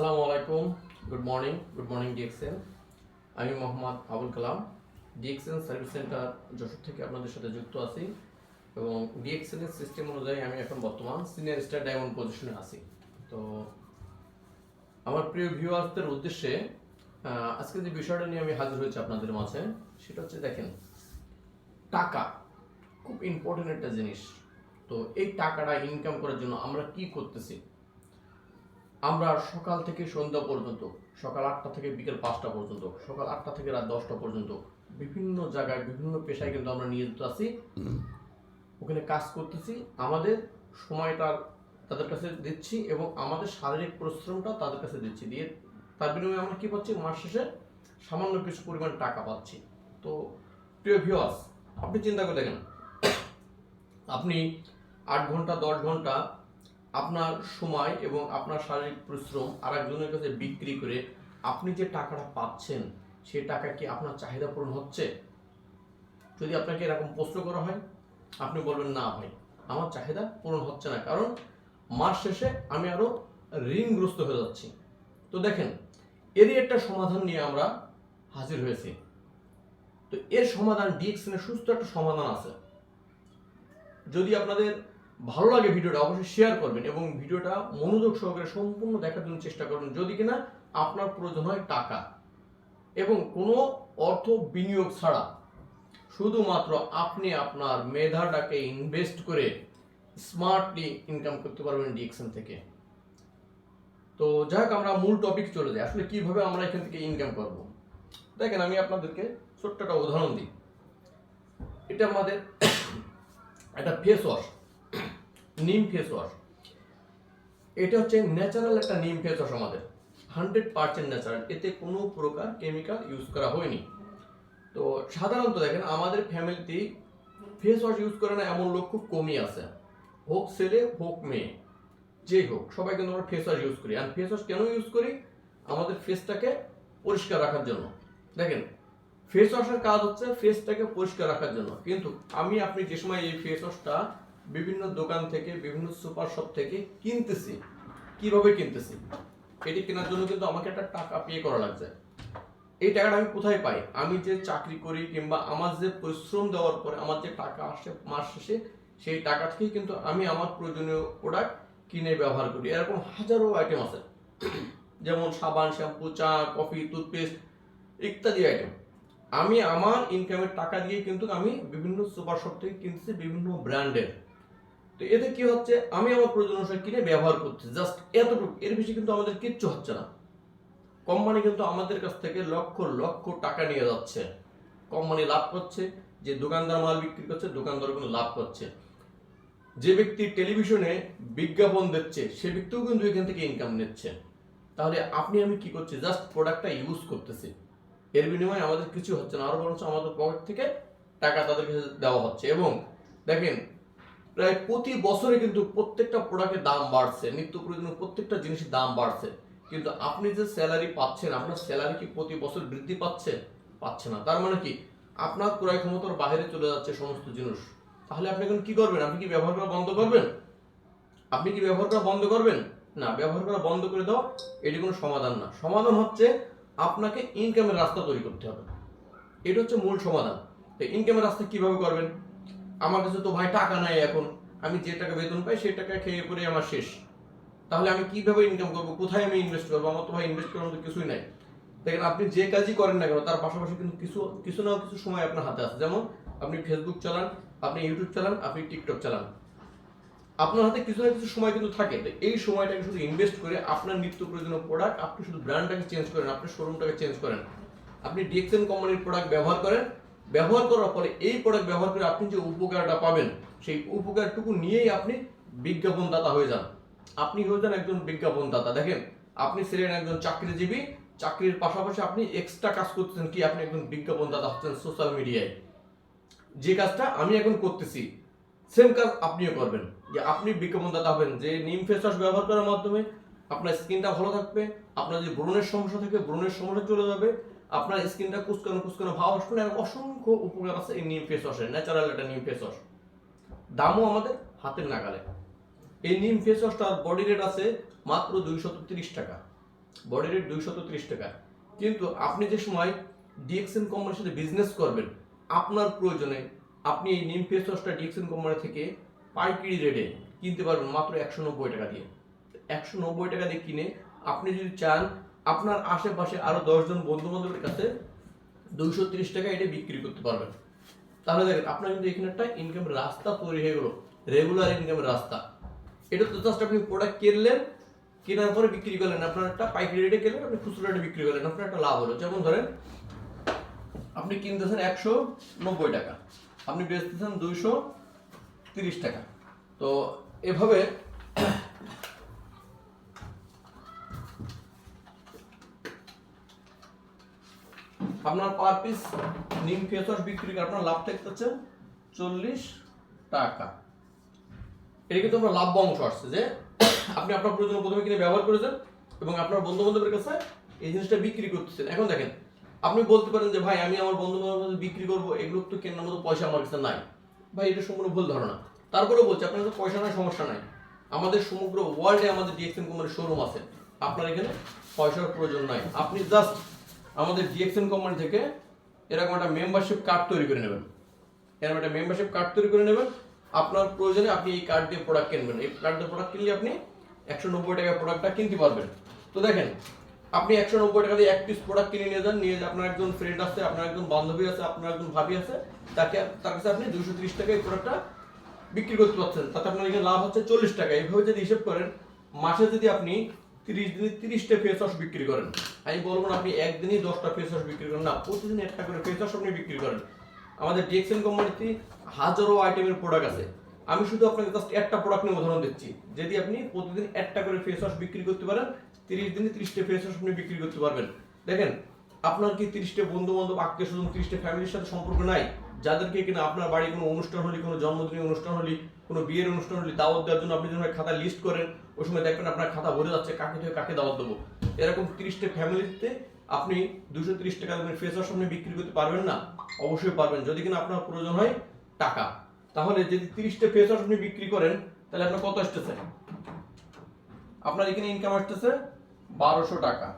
আসসালামু আলাইকুম। Good morning good morning DXN আমি Mohammad Abul Kalam DXN service centre Jessore থেকে আপনাদের সাথে যুক্ত আছি। এবং ডিএক্সএন এর সিস্টেম অনুযায়ী আমি এখন বর্তমান সিনিয়র স্টার ডায়মন্ড পজিশনে আছি। তো আমার প্রিয় ভিউয়ার্সদের উদ্দেশ্যে আজকে যে বিষয়টা নিয়ে আমি হাজির হয়েছি আপনাদের মাঝে, সেটা হচ্ছে দেখেন, টাকা খুব ইম্পর্টেন্ট একটা জিনিস। তো এই টাকাটা ইনকাম করার জন্য আমরা কি করতেছি? আমরা সকাল থেকে সন্ধ্যা পর্যন্ত, সকাল আটটা থেকে বিকেল পাঁচটা পর্যন্ত, সকাল আটটা থেকে রাত দশটা পর্যন্ত বিভিন্ন জায়গায়, বিভিন্ন পেশায় কিন্তু আমরা নিয়োজিত আছি। ওখানে কাজ করতেছি, আমাদের সময়টা তাদের কাছে দিচ্ছি এবং আমাদের শারীরিক পরিশ্রমটা তাদের কাছে দিচ্ছি। দিয়ে তার বিনিময়ে আমরা কি পাচ্ছি? মাস শেষে সামান্য কিছু পরিমাণ টাকা পাচ্ছি। তো প্রিয় ভিউয়ার্স আপনি চিন্তা করে দেখেন, আপনি আট ঘণ্টা, দশ ঘণ্টা আপনার সময় এবং আপনার শারীরিক পরিশ্রম আর একজনের কাছে বিক্রি করে আপনি যে টাকাটা পাচ্ছেন সেই টাকা কি আপনার চাহিদা পূরণ হচ্ছে? যদি আপনাকে এরকম প্রশ্ন করা হয়, আপনি বলবেন, না ভাই, আমার চাহিদা পূরণ হচ্ছে না। কারণ মাস শেষে আমি আরও ঋণগ্রস্ত হয়ে যাচ্ছি। তো দেখেন, এরই একটা সমাধান নিয়ে আমরা হাজির হয়েছি। তো এর সমাধান ডিএক্সনের সুস্থ একটা সমাধান আছে। যদি আপনাদের ভালো লাগে ভিডিওটা, অবশ্যই শেয়ার করবেন এবং ভিডিওটা মনোযোগ সহকারে সম্পূর্ণ দেখার জন্য চেষ্টা করবেন যদি কিনা আপনার প্রয়োজন হয় টাকা এবং কোনো অর্থ বিনিয়োগ ছাড়া, শুধুমাত্র আপনি আপনার মেধাটাকে ইনভেস্ট করে স্মার্টলি ইনকাম করতে পারবেন ডিএক্সএন থেকে। তো যাই হোক, আমরা মূল টপিক চলে যাই। আসলে কীভাবে আমরা এখান থেকে ইনকাম করব? দেখেন, আমি আপনাদেরকে ছোট্ট একটা উদাহরণ দিই। এটা আমাদের একটা ফেস ওয়াশ নিম ফেস ওয়াশ। এটা হচ্ছে ন্যাচারাল একটা নিম ফেস ওয়াশ আমাদের। হান্ড্রেড পার্সেন্ট ন্যাচারাল এতে কোনো প্রকার কেমিক্যাল ইউজ করা হয়নি। তো সাধারণত দেখেন, আমাদের ফ্যামিলিতে ফেস ওয়াশ ইউজ করে না এমন লোক খুব কমই আছে। হোক ছেলে, হোক মেয়ে, যেই হোক, সবাই কিন্তু আমরা ফেস ওয়াশ ইউজ করি। আর ফেস ওয়াশ কেন ইউজ করি? আমাদের ফেসটাকে পরিষ্কার রাখার জন্য। দেখেন ফেস ওয়াশের কাজ হচ্ছে ফেসটাকে পরিষ্কার রাখার জন্য। কিন্তু আমি, আপনি যে সময় এই ফেস ওয়াশটা বিভিন্ন দোকান থেকে, বিভিন্ন সুপার শপ থেকে কিনতেছি। কীভাবে কিনতেছি? এটি কেনার জন্য কিন্তু আমাকে একটা টাকা পে করা লাগছে। এই টাকাটা আমি কোথায় পাই? আমি যে চাকরি করি কিংবা আমার যে পরিশ্রম দেওয়ার পরে আমার যে টাকা আসে মাস শেষে, সেই টাকা থেকেই কিন্তু আমি আমার প্রয়োজনীয় প্রোডাক্ট কিনে ব্যবহার করি। এরকম হাজারো আইটেম আছে। যেমন সাবান, শ্যাম্পু, চা, কফি টুথপেস্ট ইত্যাদি আইটেম আমি আমার ইনকামের টাকা দিয়ে কিন্তু আমি বিভিন্ন সুপার শপ থেকে কিনতেছি বিভিন্ন ব্র্যান্ডের। তো এতে কি হচ্ছে? আমি আমার প্রয়োজন অনুসারে কিনে ব্যবহার করছি। জাস্ট এতটুকু। এর বেশি কিন্তু আমাদের কিচ্ছু হচ্ছে না। কোম্পানি কিন্তু আমাদের কাছ থেকে লক্ষ লক্ষ টাকা নিয়ে যাচ্ছে। কোম্পানি লাভ করছে, যে দোকানদার মাল বিক্রি করছে দোকানদার কিন্তু লাভ করছে। যে ব্যক্তি টেলিভিশনে বিজ্ঞাপন দিচ্ছে, সে ব্যক্তিও কিন্তু এখান থেকে ইনকাম নিচ্ছে। তাহলে আপনি আমি কি করছি? জাস্ট প্রোডাক্টটা ইউজ করতেছি। এর বিনিময়ে আমাদের কিছু হচ্ছে না। আরও বরঞ্চ আমাদের পকেট থেকে টাকা তাদের কাছে দেওয়া হচ্ছে। এবং দেখেন প্রায় প্রতি বছরে কিন্তু প্রত্যেকটা প্রোডাক্টের দাম বাড়ছে, নিত্য প্রয়োজনীয় প্রত্যেকটা জিনিসের দাম বাড়ছে। কিন্তু আপনি যে স্যালারি পাচ্ছেন, আপনার স্যালারি কি প্রতি বছর বৃদ্ধি পাচ্ছে? পাচ্ছে না। তার মানে কি? আপনার ক্রয় ক্ষমতার বাইরে চলে যাচ্ছে সমস্ত জিনিস। তাহলে আপনি এখন কি করবেন? আপনি কি ব্যবহার করা বন্ধ করবেন? আপনি কি ব্যবহার করা বন্ধ করবেন? না, ব্যবহার করা বন্ধ করে দাও, এটি কোনো সমাধান না। সমাধান হচ্ছে আপনাকে ইনকামের রাস্তা তৈরি করতে হবে। এটা হচ্ছে মূল সমাধান। তো ইনকামের রাস্তা কীভাবে করবেন? আমার কাছে তো ভাই টাকা নাই এখন। আমি যে টাকা বেতন পাই সেই টাকা খেয়ে পরে আমার শেষ। তাহলে আমি কীভাবে ইনকাম করব? কোথায় আমি ইনভেস্ট করব? আমার তো ভাই ইনভেস্ট করার মতো কিছুই নাই। দেখেন, আপনি যে কাজই করেন না কেন, তার পাশাপাশি কিন্তু কিছু কিছু না কিছু সময় আপনার হাতে আছে। যেমন আপনি ফেসবুক চালান, আপনি ইউটিউব চালান, আপনি টিকটক চালান। আপনার হাতে কিছু না কিছু সময় কিন্তু থাকে। তো এই সময়টাকে শুধু ইনভেস্ট করে আপনার নিত্য প্রয়োজনীয় প্রোডাক্ট আপনি শুধু ব্র্যান্ডটাকে চেঞ্জ করেন, আপনার শোরুমটাকে চেঞ্জ করেন। আপনি ডিএক্সএন কোম্পানির প্রোডাক্ট ব্যবহার করেন ব্যবহার করার পরে এই প্রোডাক্ট ব্যবহার করে আপনি যে উপকারটা পাবেন, সেই উপকারটুকু নিয়েই আপনি বিজ্ঞাপনদাতা হয়ে যান। আপনি হয়ে যান একজন বিজ্ঞাপনদাতা। দেখেন, আপনি ছিলেন একজন চাকরিজীবী, চাকরির পাশাপাশি আপনি এক্সট্রা কাজ করতেছেন কি? আপনি একজন বিজ্ঞাপন দাতা হচ্ছেন সোশ্যাল মিডিয়ায় যে কাজটা আমি এখন করতেছি সেম কাজ আপনিও করবেন। যে আপনি বিজ্ঞাপনদাতা হবেন, যে নিম ফেস ওয়াশ ব্যবহার করার মাধ্যমে আপনার স্কিনটা ভালো থাকবে, আপনার যে ব্রণের সমস্যা থাকে, ব্রণের সমস্যা চলে যাবে আপনার স্কিনটা কুচকানো কুচকানো ভাব আসবে না অসংখ্য উপকার আছে এই নিম ফেস ওয়াশের ন্যাচারাল একটা নিম ফেস ওয়াশ। দামও আমাদের হাতের নাগালে। এই নিম ফেস ওয়াশটার বডি রেট আছে মাত্র দুইশত তিরিশ টাকা। বডি রেট দুইশত ত্রিশ টাকা। কিন্তু আপনি যে সময় ডিএক্সএন কোম্পানির সাথে বিজনেস করবেন, আপনার প্রয়োজনে আপনি এই নিম ফেস ওয়াশটা ডিএক্সএন কোম্পানি থেকে পাইকারি রেটে কিনতে পারবেন মাত্র একশো নব্বই টাকা দিয়ে। একশো নব্বই টাকা দিয়ে কিনে আপনি যদি চান আপনার আশেপাশে আরও দশজন বন্ধু বান্ধবের কাছে দুইশো ত্রিশ টাকা এটা বিক্রি করতে পারবেন। তাহলে দেখেন, আপনার কিন্তু এখানে একটা ইনকাম রাস্তা তৈরি হয়ে গেল রেগুলার ইনকামের রাস্তা। এটা তো জাস্ট আপনি প্রোডাক্ট কিনলেন, কেনার পরে বিক্রি করলেন, আপনার একটা পাইকারি রেটে কিনলেন, আপনি খুচরো রেটে বিক্রি করলেন, আপনার একটা লাভ হলো। যেমন ধরেন, আপনি কিনতেছেন একশো নব্বই টাকা, আপনি বেচতেছেন দুইশো তিরিশ টাকা। তো এভাবে আপনার পার পিস নিম ফেস ওয়াশ বিক্রি করে আপনার লাভ থাকতেছে চল্লিশ টাকা। এটা কিন্তু আমরা লাভ অংশ আসছে যে আপনি আপনার প্রয়োজন প্রথমে কিনে ব্যবহার করেছেন এবং আপনার বন্ধু বান্ধবের কাছে এই জিনিসটা বিক্রি করতেছেন। এখন দেখেন, আপনি বলতে পারেন যে, ভাই, আমি আমার বন্ধু বান্ধব বিক্রি করব এগুলো তো কেনার মতো পয়সা আমার কাছে নাই। ভাই, এটা সম্পূর্ণ ভুল ধারণা। তারপরেও বলছি, আপনার কাছে পয়সা নাই, সমস্যা নাই। আমাদের সমগ্র ওয়ার্ল্ডে আমাদের ডিএক্সএন কোম্পানির শোরুম আছে। আপনার এখানে পয়সার প্রয়োজন নাই। আপনি জাস্ট আমাদের ডিএক্সএন কোম্পানি থেকে এরকম একটা মেম্বারশিপ কার্ড তৈরি করে নেবেন। এরকম একটা মেম্বারশিপ কার্ড তৈরি করে নেবেন। আপনার প্রয়োজনে আপনি এই কার্ড দিয়ে প্রোডাক্ট কিনবেন। এই কার্ড দিয়ে প্রোডাক্ট কিনলে আপনি একশো নব্বই টাকা প্রোডাক্টটা কিনতে পারবেন। তো দেখেন, আপনি একশো নব্বই টাকা দিয়ে এক পিস প্রোডাক্ট কিনে নিয়ে যান। নিয়ে আপনার একজন ফ্রেন্ড আছে, আপনার একজন বান্ধবী আছে, আপনার একজন ভাবি আছে, তাকে, তার কাছে আপনি দুশো ত্রিশ টাকা এই প্রোডাক্টটা বিক্রি করতে পারছেন। তাতে আপনার এখানে লাভ হচ্ছে চল্লিশ টাকা। এইভাবে যদি হিসেব করেন, মাসে যদি আপনি তিরিশ দিনে তিরিশটা ফেস ওয়াশ বিক্রি করেন। আমি বলব না আপনি একদিনই দশটা ফেস ওয়াশ বিক্রি করেন না, প্রতিদিন একটা করে ফেস ওয়াশ আপনি বিক্রি করেন। আমাদের ডিএক্সএন কোম্পানিতে হাজারো আইটেমের প্রোডাক্ট আছে। আমি শুধু আপনাকে জাস্ট একটা প্রোডাক্ট নিয়ে উদাহরণ দিচ্ছি। যদি আপনি প্রতিদিন একটা করে ফেস ওয়াশ বিক্রি করতে পারেন, তিরিশ দিনে তিরিশটা ফেস ওয়াশ আপনি বিক্রি করতে পারবেন। দেখেন, আপনার কি তিরিশটা বন্ধু বান্ধব আত্মীয় স্বজন, তিরিশটা ফ্যামিলির সাথে সম্পর্ক নাই? যাদেরকে কিনা আপনার বাড়ি কোনো অনুষ্ঠান হলে, কোনো জন্মদিনের অনুষ্ঠান হলে, কোনো বিয়ের অনুষ্ঠান হলে, দাওয়াত দেওয়ার জন্য আপনি যখন খাতা লিস্ট করেন ওই সময় দেখবেন আপনার খাতা ভরে যাচ্ছে, কাকে থেকে কাকে দাওয়াত দেবো। এরকম তিরিশটা ফ্যামিলিতে আপনি দুশো তিরিশ টাকা ফেস ওয়াশ আপনি বিক্রি করতে পারবেন না। অবশ্যই পারবেন। যদি কিনা আপনার প্রয়োজন হয়, টাকা। তাহলে যদি তিরিশটা ওয়াশ আপনি বিক্রি করেন, তাহলে আপনার কত আসতেছে? আপনার এখানে ইনকাম আসতেছে বারোশো টাকা।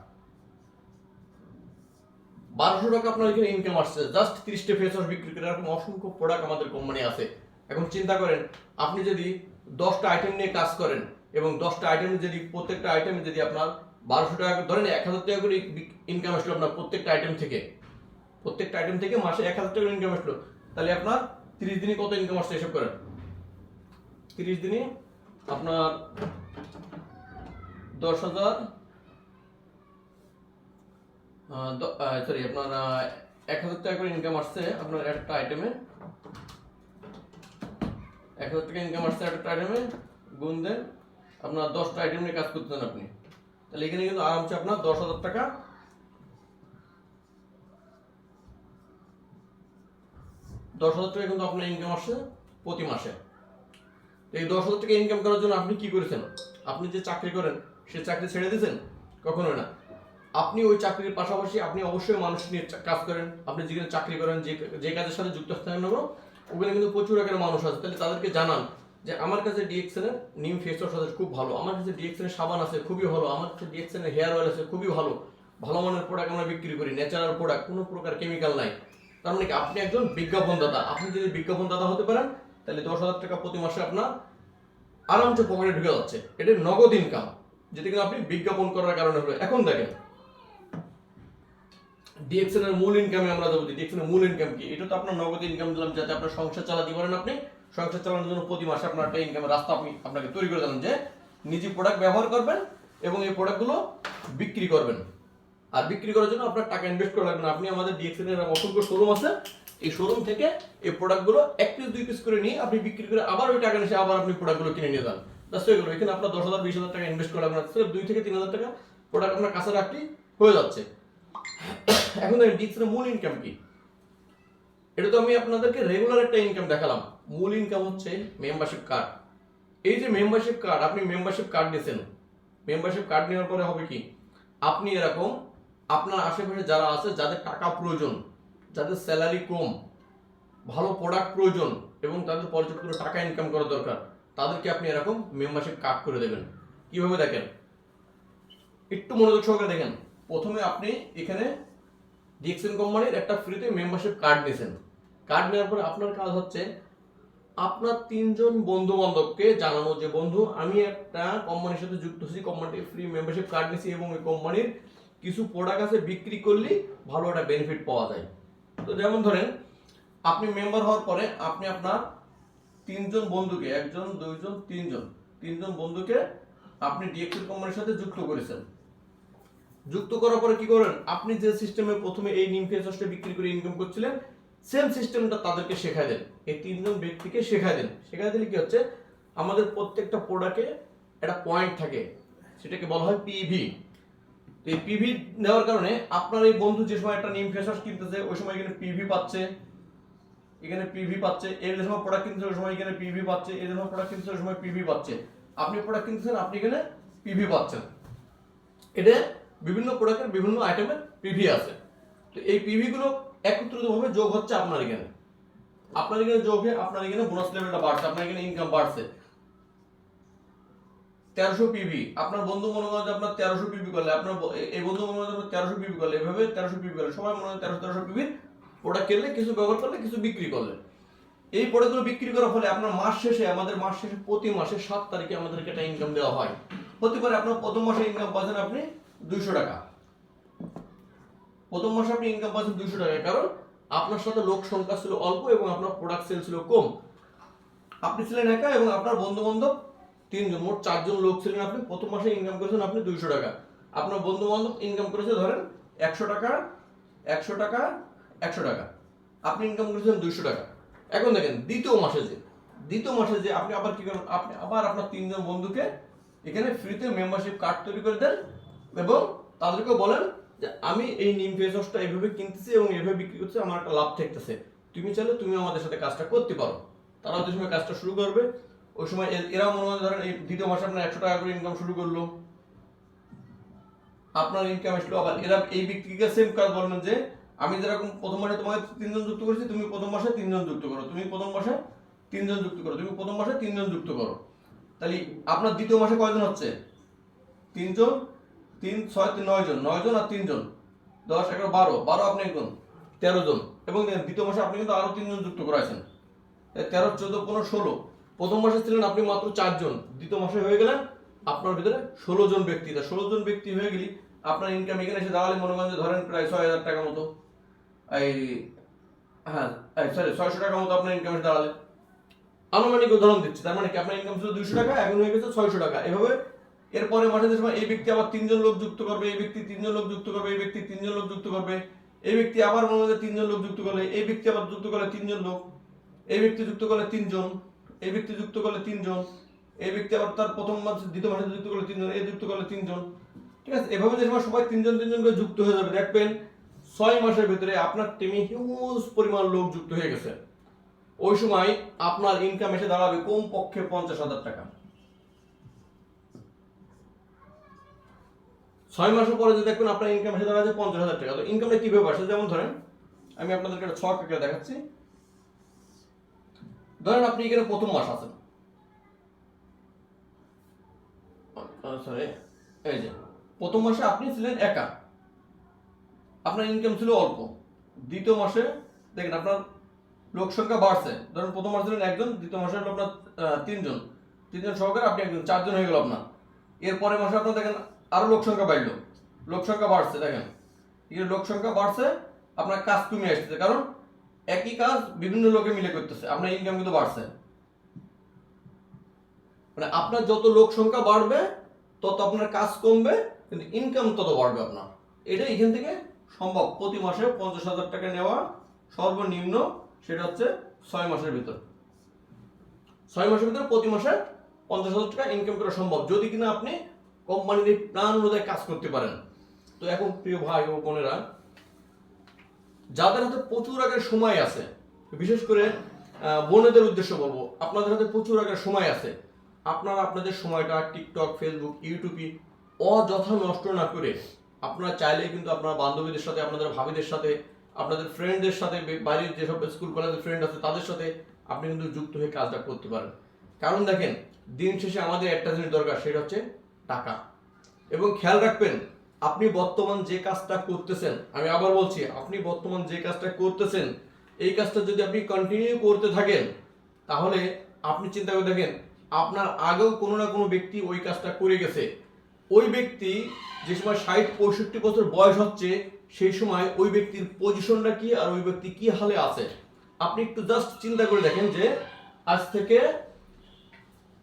বারোশো টাকা আপনার এখানে ইনকাম আসছে। জাস্ট তিরিশটা ফেস ওয়াশ বিক্রি করে এরকম অসংখ্য প্রোডাক্ট আমাদের কোম্পানি আছে। এখন চিন্তা করেন, আপনি যদি দশটা আইটেম নিয়ে কাজ করেন এবং দশটা আইটেম যদি, প্রত্যেকটা আইটেমে যদি আপনার বারোশো টাকা করে- ধরেন এক হাজার টাকা করে ইনকাম আসলো আপনার প্রত্যেকটা আইটেম থেকে। প্রত্যেকটা আইটেম থেকে মাসে এক হাজার টাকা ইনকাম আসলো। তাহলে আপনার তিরিশ দিনে কত ইনকাম আসছে এসব করেন? তিরিশ দিনে আপনার দশ হাজার সরি আপনার এক হাজার টাকা করে ইনকাম আসছে আপনার একটা আইটেমে এক হাজার টাকা ইনকাম আসছে একটা আইটেমে গুণ দেন আপনার দশটা আইটেম নিয়ে কাজ করতেন আপনি। তাহলে এখানে কিন্তু আরামসে আপনার দশ হাজার টাকা দশ হাজার টাকা কিন্তু আপনার ইনকাম আসছে প্রতি মাসে। এই দশ হাজার টাকা ইনকাম করার জন্য আপনি কি করেছেন? আপনি যে চাকরি করেন, সে চাকরি ছেড়ে দিয়েছেন? কখনোই না। আপনি ওই চাকরির পাশাপাশি আপনি অবশ্যই মানুষ নিয়ে কাজ করেন। আপনি যেখানে চাকরি করেন, যে যে কাজের সাথে যুক্ত থাকেন না ওখানে কিন্তু প্রচুর আকারে মানুষ আছে। তাহলে তাদেরকে জানান যে আমার কাছে ডিএক্সএন এর নিম ফেস ওয়াশ আছে খুব ভালো। আমার কাছে ডিএক্সএন এর সাবান আছে, খুবই ভালো। আমার কাছে ডিএক্সএন এর হেয়ার অয়েল আছে, খুবই ভালো। ভালো মানের প্রোডাক্ট আমরা বিক্রি করি ন্যাচারাল প্রোডাক্ট কোনো প্রকার কেমিক্যাল নাই। তার মানে কি, আপনি একজন বিজ্ঞাপন দাতা। আপনি যদি বিজ্ঞাপন দাতা হতে পারেন, তাহলে দশ হাজার টাকা প্রতি মাসে আপনার আরামসে পকেটে ঢুকে যাচ্ছে। এটা নগদ ইনকাম যেটা কিন্তু আপনি বিজ্ঞাপন করার কারণে হলো। এখন দেখেন ডিএক্সএন এর মূল ইনকামে আমরা যাব ডিএক্সএন এর মূল ইনকাম কি। এটা তো আপনার নগদ ইনকাম দিলাম, যাতে আপনার সংসার চালাতে পারেন আপনি। সংসার চালানোর জন্য প্রতি মাসে আপনার একটা ইনকামের রাস্তা আপনি আপনাকে তৈরি করে দিলাম যে নিজে প্রোডাক্ট ব্যবহার করবেন এবং এই প্রোডাক্টগুলো বিক্রি করবেন। আর বিক্রি করার জন্য আপনার টাকা ইনভেস্ট করা লাগবে না। আপনি আমাদের ডিএক্সএন এর অসংখ্য শোরুম আছে। এই শোরুম থেকে এই প্রোডাক্টগুলো এক পিস দুই পিস করে নিয়ে আপনি বিক্রি করে আবার ওই টাকা নিয়ে আবার আপনি প্রোডাক্টগুলো কিনে নিয়ে যান। ব্যাস হয়ে গেলো এখানে আপনার দশ হাজার, বিশ হাজার টাকা ইনভেস্ট করা লাগবে না। দুই থেকে তিন হাজার টাকা প্রোডাক্ট আপনার কাছে রাখলেই হয়ে যাচ্ছে। এখন ডিএক্সএন মূল ইনকাম কি? এটা তো আমি আপনাদেরকে রেগুলার একটা ইনকাম দেখালাম। মূল ইনকাম হচ্ছে মেম্বারশিপ কার্ড এই যে মেম্বারশিপ কার্ড আপনি মেম্বারশিপ কার্ড নিয়েছেন মেম্বারশিপ কার্ড নেওয়ার পরে হবে কি? আপনি এরকম আপনার আশেপাশে যারা আছে, যাদের টাকা প্রয়োজন, যাদের স্যালারি কম, ভালো প্রোডাক্ট প্রয়োজন এবং তাদের পর্যাপ্ত টাকা ইনকাম করা দরকার, তাদেরকে আপনি এরকম মেম্বারশিপ কার্ড করে দেবেন। কীভাবে দেখেন? একটু মনোযোগ সহকারে দেখেন। প্রথমে আপনি এখানে ডিএক্সএন কোম্পানির একটা ফ্রিতে মেম্বারশিপ কার্ড নিয়েছেন। কার্ড নেওয়ার পরে আপনার কাজ হচ্ছে আপনার তিনজন বন্ধু বান্ধবকে জানানো যে, বন্ধু, আমি একটা কোম্পানির সাথে যুক্ত হয়েছি কোম্পানির ফ্রি মেম্বারশিপ কার্ড নিয়েছি এবং ওই কোম্পানির কিছু প্রোডাক্ট আছে বিক্রি করলে ভালো একটা বেনিফিট পাওয়া যায়। তো যেমন ধরেন, আপনি মেম্বার হওয়ার পরে আপনি আপনার তিনজন বন্ধুকে, একজন, দুইজন, তিনজন তিনজন বন্ধুকে আপনি ডিএক্সএল কোম্পানির সাথে যুক্ত করেছেন। যুক্ত করার পরে কি করেন? আপনি যে সিস্টেমে প্রথমে এই নিম ফেস বিক্রি করে ইনকাম করছিলেন সেম সিস্টেমটা তাদেরকে শেখায় দেন। এই তিনজন ব্যক্তিকে শেখায় দেন। শেখায় দিলে কি হচ্ছে? আমাদের প্রত্যেকটা প্রোডাক্টে একটা পয়েন্ট থাকে। সেটাকে বলা হয় পিভি তো এই পিভি নেওয়ার কারণে আপনার এই বন্ধু যে সময় একটা নিম ফেস ওয়াশ কিনতেছে, ওই সময় এখানে পিভি পাচ্ছে। এখানে পিভি পাচ্ছে। এই যে সময় প্রোডাক্ট কিনতেছে, ওই সময় এখানে পিভি পাচ্ছে। এই যে সময় প্রোডাক্ট কিনতেছে, ওই সময় পিভি পাচ্ছে। আপনি প্রোডাক্ট কিনতেছেন, আপনি এখানে পিভি পাচ্ছেন। এটা বিভিন্ন প্রোডাক্টের বিভিন্ন আইটেমের পিভি আছে। তো এই পিভি গুলো একত্রিতভাবে যোগ হচ্ছে আপনার এখানে। আপনার এখানে যোগ হয়ে আপনার এখানে বোনাস লেভেলটা বাড়ছে, আপনার এখানে ইনকাম বাড়ছে। তেরোশো পিভি আপনার বন্ধু মনে করেন যে আপনার তেরোশো পিভি করলে, আপনার এই বন্ধু মনে করেন যে তেরোশো পিভি করলে, এভাবে তেরোশো পিভি করলে, সবাই মনে হয় তেরোশো তেরোশো পিভির প্রোডাক্ট কিনলে, কিছু ব্যবহার করলে, কিছু বিক্রি করলে। এই প্রোডাক্টগুলো বিক্রি করার ফলে আপনার মাস শেষে, আমাদের মাস শেষে প্রতি মাসে সাত তারিখে আমাদেরকে একটা ইনকাম দেওয়া হয়। হতে পারে আপনার প্রথম মাসে ইনকাম পাচ্ছেন আপনি দুইশো টাকা। প্রথম মাসে আপনি ইনকাম পাচ্ছেন দুইশো টাকা কারণ আপনার সাথে লোক সংখ্যা ছিল অল্প এবং আপনার প্রোডাক্ট সেল ছিল কম। আপনি ছিলেন একা এবং আপনার বন্ধু বান্ধব তিনজন, মোট চারজন লোক ছিলেন আপনি। প্রথম মাসে ইনকাম করেছেন আপনি দুইশো টাকা। আপনার বন্ধু বান্ধব ইনকাম করেছে ধরেন একশো টাকা একশো টাকা একশো টাকা। আপনি ইনকাম করেছেন দুইশো টাকা। এখন দেখেন, দ্বিতীয় মাসে যে, দ্বিতীয় মাসে যে আপনি আবার কি করেন, আপনি আবার আপনার তিনজন বন্ধুকে এখানে ফ্রিতে মেম্বারশিপ কার্ড তৈরি করে দেন এবং তাদেরকে বলেন আমি এই নিম ফেস ওয়াশটা এইভাবে কিনতেছি এবং এইভাবে বিক্রি করছি আমার একটা লাভ থাকতেছে তুমি চাইলে তুমি আমাদের সাথে কাজটা করতে পারো। তারা ওই সময় কাজটা শুরু করবে, ওই সময় এরা মনে হয় ধরেন এই দ্বিতীয় মাসে আপনার একশো টাকা করে ইনকাম শুরু করল। আপনার ইনকাম আসলো আবার এরা এই ব্যক্তিকে সেম কাজ বলবেন যে, আমি যেরকম প্রথম মাসে তোমাকে তিনজন যুক্ত করেছি, তুমি প্রথম মাসে তিনজন যুক্ত করো। তুমি প্রথম মাসে তিনজন যুক্ত করো। তুমি প্রথম মাসে তিনজন যুক্ত করো। তাহলে আপনার দ্বিতীয় মাসে কয়জন হচ্ছে? তিনজন তিন, ছয়, তিন, নয় জন। নয় জন আর তিনজন দশ, এগারো, বারো। বারো আপনি একজন, তেরো জন। এবং দ্বিতীয় মাসে আপনি কিন্তু আরও তিনজন যুক্ত করাইছেন। এই তেরো, চোদ্দ, পনেরো, ষোলো। প্রথম মাসে ছিলেন আপনি মাত্র চারজন দ্বিতীয় মাসে হয়ে গেলেন আপনার ভিতরে ষোলো জন ব্যক্তি। তা ষোলো জন ব্যক্তি হয়ে গেলি আপনার ইনকাম এখানে এসে দাঁড়ালে মনে করেন যে ধরেন প্রায় ছয় হাজার টাকা মতো। এই হ্যাঁ সরি ছয়শো টাকা মতো আপনার ইনকাম এসে দাঁড়ালে। আনুমানিক উদাহরণ দিচ্ছি। তার মানে কি আপনার ইনকাম ছিল দুইশো টাকা, এখন হয়ে গেছে ছয়শো টাকা। এভাবে এরপরে মাসে সময় এই ব্যক্তি আবার তিনজন লোক যুক্ত করবে, এই ব্যক্তি তিনজন লোক যুক্ত করবে, এই ব্যক্তি তিনজন লোক যুক্ত করবে, এই ব্যক্তি আবার মনে তিনজন লোক যুক্ত করলে, এই ব্যক্তি আবার যুক্ত করলে তিনজন লোক, এই ব্যক্তি যুক্ত করলে তিনজন, এই ব্যক্তি যুক্ত করলে তিনজন, এই ব্যক্তি আবার তার প্রথম মাস দ্বিতীয় মাসে যুক্ত করলে তিনজন, এই যুক্ত করলে তিনজন। ঠিক আছে? এভাবে যে সময় সবাই তিনজন তিনজন করে যুক্ত হয়ে যাবে, দেখবেন ছয় মাসের ভিতরে আপনার টিমে হিউজ পরিমাণ লোক যুক্ত হয়ে গেছে। ওই সময় আপনার ইনকাম এসে দাঁড়াবে কম পক্ষে পঞ্চাশ হাজার টাকা। ছয় মাসের পরে যে দেখবেন আপনার ইনকাম এসে দাঁড়াচ্ছে পঞ্চাশ হাজার টাকা, তো ইনকামটা কীভাবে আসে? যেমন ধরেন, আমি আপনাদেরকে একটা ছক আঁকে দেখাচ্ছি। ধরেন আপনি এখানে প্রথম মাস আছেন। সরি এই যে, প্রথম মাসে আপনি ছিলেন একা। আপনার ইনকাম ছিল অল্প। দ্বিতীয় মাসে, দেখেন আপনার লোক সংখ্যা বাড়ছে। ধরেন প্রথম মাসে ছিলেন একজন, দ্বিতীয় মাসে হলো আপনার তিনজন। তিনজন সহকারে আপনি একজন, চারজন হয়ে গেল আপনার। এর পরের মাসে আপনার দেখেন আরও লোক সংখ্যা বাড়লো। লোক সংখ্যা বাড়ছে, দেখেন। লোক সংখ্যা বাড়ছে, আপনার কাজ কমে আসছে কারণ একই কাজ বিভিন্ন লোকে মিলে করতেছে, আপনার ইনকাম কিন্তু বাড়ছে। মানে আপনার যত লোক সংখ্যা বাড়বে, তত আপনার কাজ কমবে, কিন্তু ইনকাম তত বাড়বে আপনার। এটা এখান থেকে সম্ভব। প্রতি মাসে পঞ্চাশ হাজার টাকা নেওয়া সর্বনিম্ন, সেটা হচ্ছে ছয় মাসের ভিতর। ছয় মাসের ভিতরে প্রতি মাসে পঞ্চাশ হাজার টাকা ইনকাম করা সম্ভব। যদি কিনা আপনি কোম্পানির এই প্ল্যান অনুযায়ী কাজ করতে পারেন। তো এখন প্রিয় ভাই ও বোনেরা, যাদের হাতে প্রচুর আগের সময় আছে, বিশেষ করে বোনেদের উদ্দেশ্য বলব, আপনাদের হাতে প্রচুর আগের সময় আছে, আপনারা আপনাদের সময়টা টিকটক, ফেসবুক, ইউটিউবে অযথা নষ্ট না করে আপনারা চাইলে কিন্তু আপনার বান্ধবীদের সাথে, আপনাদের ভাবিদের সাথে, আপনাদের ফ্রেন্ডদের সাথে, বে- বাড়ির যেসব স্কুল কলেজের ফ্রেন্ড আছে, তাদের সাথে আপনি কিন্তু যুক্ত হয়ে কাজটা করতে পারেন। কারণ দেখেন, দিন শেষে আমাদের একটা জিনিস দরকার, সেটা হচ্ছে টাকা। এবং খেয়াল রাখবেন, আপনি বর্তমান যে কাজটা করতেছেন, আমি আবার বলছি, আপনি বর্তমান যে কাজটা করতেছেন, এই কাজটা যদি আপনি কন্টিনিউ করতে থাকেন, তাহলে আপনি চিন্তা করে দেখেন, আপনার আগেও কোনো না কোনো ব্যক্তি ওই কাজটা করে গেছে। ওই ব্যক্তি যে সময় ষাট, পঁয়ষট্টি বছর বয়স হচ্ছে, সেই সময় ওই ব্যক্তির পজিশনটা কি আর ওই ব্যক্তি কি হালে আছে? আপনি একটু জাস্ট চিন্তা করে দেখেন যে, আজ থেকে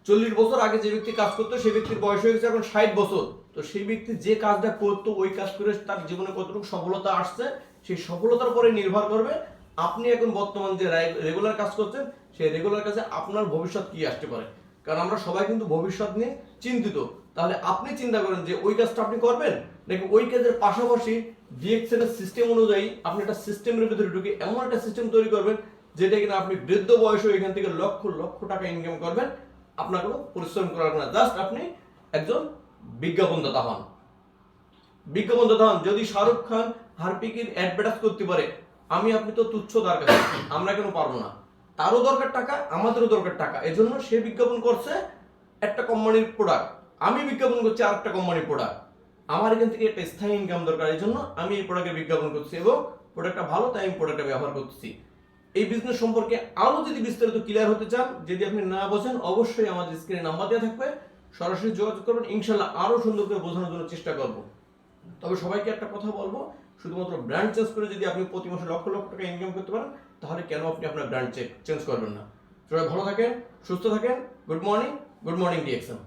চল্লিশ বছর আগে যে ব্যক্তি কাজ করতো, সেই ব্যক্তির বয়স হয়ে গেছে এখন ষাট বছর। তো সেই ব্যক্তি যে কাজটা করতো, ওই কাজ করে তার জীবনে কতটুকু সফলতা আসছে, সেই সফলতার পরে নির্ভর করবে আপনি এখন বর্তমান যে রেগুলার কাজ করছেন, সেই রেগুলার কাজে আপনার ভবিষ্যৎ কি আসতে পারে। কারণ আমরা সবাই কিন্তু ভবিষ্যৎ নিয়ে চিন্তিত। তাহলে আপনি চিন্তা করেন যে ওই কাজটা আপনি করবেন, নাকি ওই কাজের পাশাপাশি ডিএক্সএল এর সিস্টেম অনুযায়ী আপনি একটা সিস্টেমের ভিতরে ঢুকে এমন একটা সিস্টেম তৈরি করবেন, যেটা কিনা আপনি বৃদ্ধ বয়সে এখান থেকে লক্ষ লক্ষ টাকা ইনকাম করবেন আপনার কোনো পরিশ্রম করার না। জাস্ট আপনি একজন বিজ্ঞাপনদাতা হন। বিজ্ঞাপনদাতা হন। যদি শাহরুখ খান হারপিকের অ্যাডভার্টাইজ করতে পারে, আমি, আপনি তো তুচ্ছ দরকার আমরা কেন পারব না? তারও দরকার টাকা, আমাদেরও দরকার টাকা। এজন্য সে বিজ্ঞাপন করছে একটা কোম্পানির প্রোডাক্ট আমি বিজ্ঞাপন করছি আর একটা কোম্পানির প্রোডাক্ট আমার এখান থেকে একটা স্থায়ী ইনকাম দরকার। এই জন্য আমি এই প্রোডাক্টের বিজ্ঞাপন করছি এবং প্রোডাক্টটা ভালো, তাই আমি প্রোডাক্টটা ব্যবহার করতেছি এই বিজনেস সম্পর্কে আরও যদি বিস্তারিত ক্লিয়ার হতে চান, যদি আপনি না বোঝেন, অবশ্যই আমাদের স্ক্রিনে নাম্বার দেওয়া থাকবে। সরাসরি যোগাযোগ করবেন, ইনশাল্লাহ আরও সুন্দর করে বোঝানোর জন্য চেষ্টা করব। তবে সবাইকে একটা কথা বলব, শুধুমাত্র ব্র্যান্ড চেঞ্জ করে যদি আপনি প্রতি মাসে লক্ষ লক্ষ টাকা ইনকাম করতে পারেন, তাহলে কেন আপনি আপনার ব্র্যান্ড চেঞ্জ করবেন না? সবাই ভালো থাকেন, সুস্থ থাকেন good morning good morning DXM